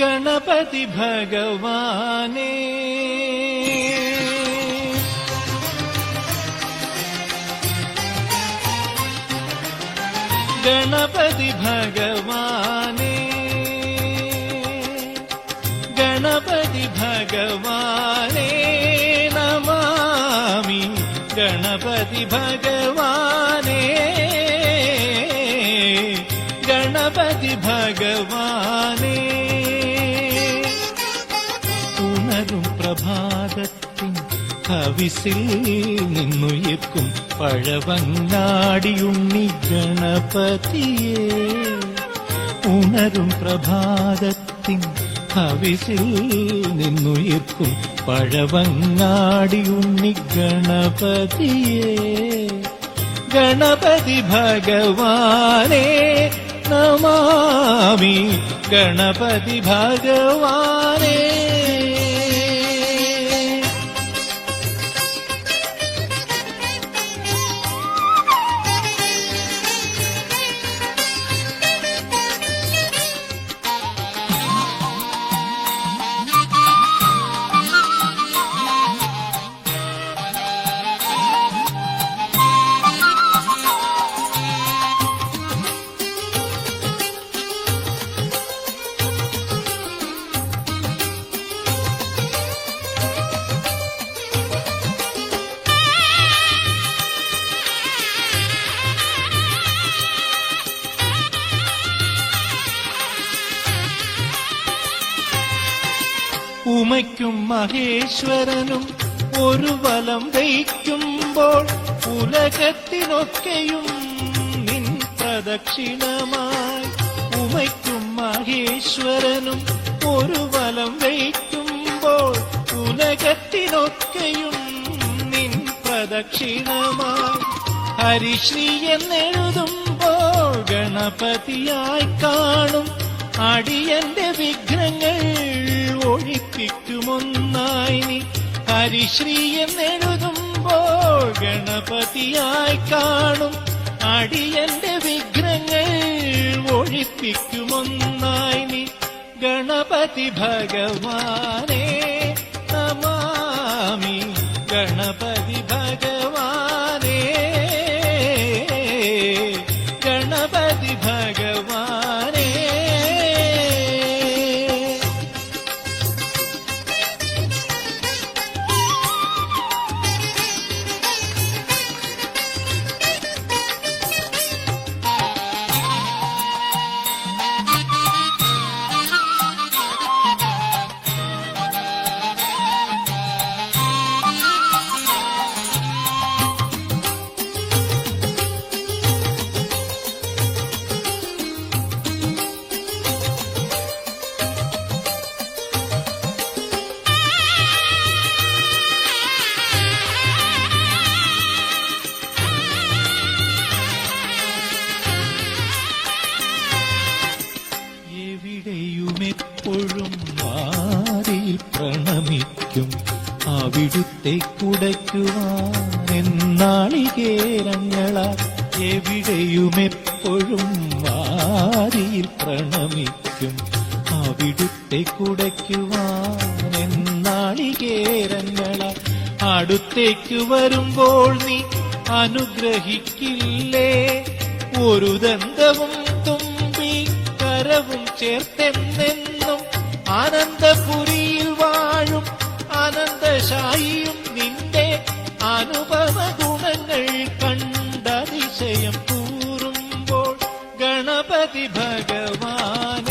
गणपति भगवाने। गणपति भगवाने। गणपति भगवाने नमामि। गणपति भगवान्। ഉണരും പ്രഭാതത്തിൻ ഹവിസിൽ നിന്നുയർക്കും പഴവങ്ങാടിയുണ്ണി ഗണപതിയെ. ഉണരും പ്രഭാതത്തിൻ ഹവിസിൽ നിന്നുയർക്കും പഴവങ്ങാടിയുണ്ണി ഗണപതിയെ. ഗണപതി ഭഗവാനേ നമാമി. ഗണപതി ഭഗവാനേ ഉമയ്ക്കും മഹേശ്വരനും ഒരു വലം വയ്ക്കുമ്പോൾ ഉലകത്തിനൊക്കെയും നിൻ പ്രദക്ഷിണമായി. ഉമയ്ക്കും മഹേശ്വരനും ഒരു വലം വയ്ക്കുമ്പോൾ ഉലകത്തിനൊക്കെയും നിൻ പ്രദക്ഷിണമായി. ഹരിശ്രീ എന്നെഴുതുമ്പോൾ ഗണപതിയായി കാണും അടിയന്റെ വിഘ്നങ്ങൾ ഒഴിപ്പിക്കുമൊന്നായി നീ ഹരിശ്രീ എന്നെഴുതുമ്പോൾ ഗണപതിയായി കാണും. അടിയന്റെ വിഘ്നങ്ങൾ ഒഴിപ്പിക്കുമൊന്നായി നീ ഗണപതി ഭഗവാനേ നമാമി ഗണപതി എവിടെയുമെപ്പോഴും മാറി പ്രണമിക്കും. അവിടുത്തെ കുടയ്ക്കുവാൻ എവിടെയും എപ്പോഴും വാരിയിൽ പ്രണമിക്കും. അവിടുത്തെ കുടയ്ക്കുവാൻ എന്നാളികേരങ്ങളാ അടുത്തേക്ക് വരുമ്പോൾ നീ അനുഗ്രഹിക്കില്ലേ? ഒരു ദന്തവും തുമ്പി കരവും ചേർത്തെന്നെന്നും ആനന്ദപുരിയിൽ വാഴും ആനന്ദശായിയും നിന്റെ അനുഭവ ഗുണങ്ങൾ കണ്ടതിശയം കൂറുമ്പോൾ ഗണപതി ഭഗവാന്.